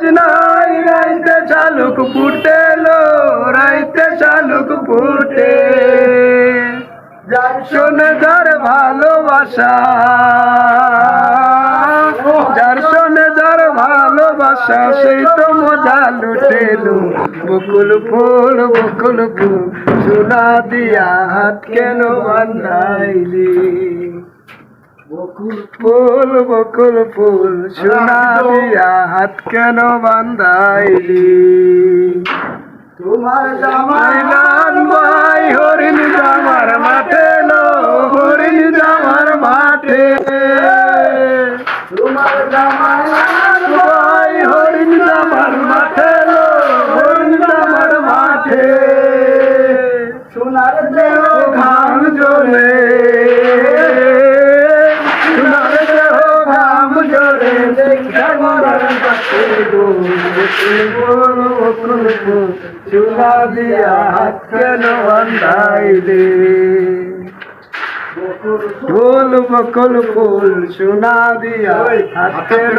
নাই রাইতে শালুক ফুটেলো রাইতে শালুক ফুটে। যার শোনে যার ভালোবাসা যার শোনে যার ভালোবাসা সেই তো মজা লুটেলো বকুল ফুল বকুল ফুল সোনা দিয়া হাত কেন বান্ধাইলি? ফুল বকুল ফুল সোনা দিয়া হাত কেন বান্ধাইলি? তোমার জামাই নান ভাই হরিণ জামার মাঠে লো হরিণ জামার মাঠে। তোমার জামাই ভাই হরিণ জামার মাঠে লো হরিণ জামার মাঠে। সোনার দেহ চুলা দিয়া হাত কেন বান্ধাইলে ফুল বকুল ফুল সোনা দিয়া হাত কেন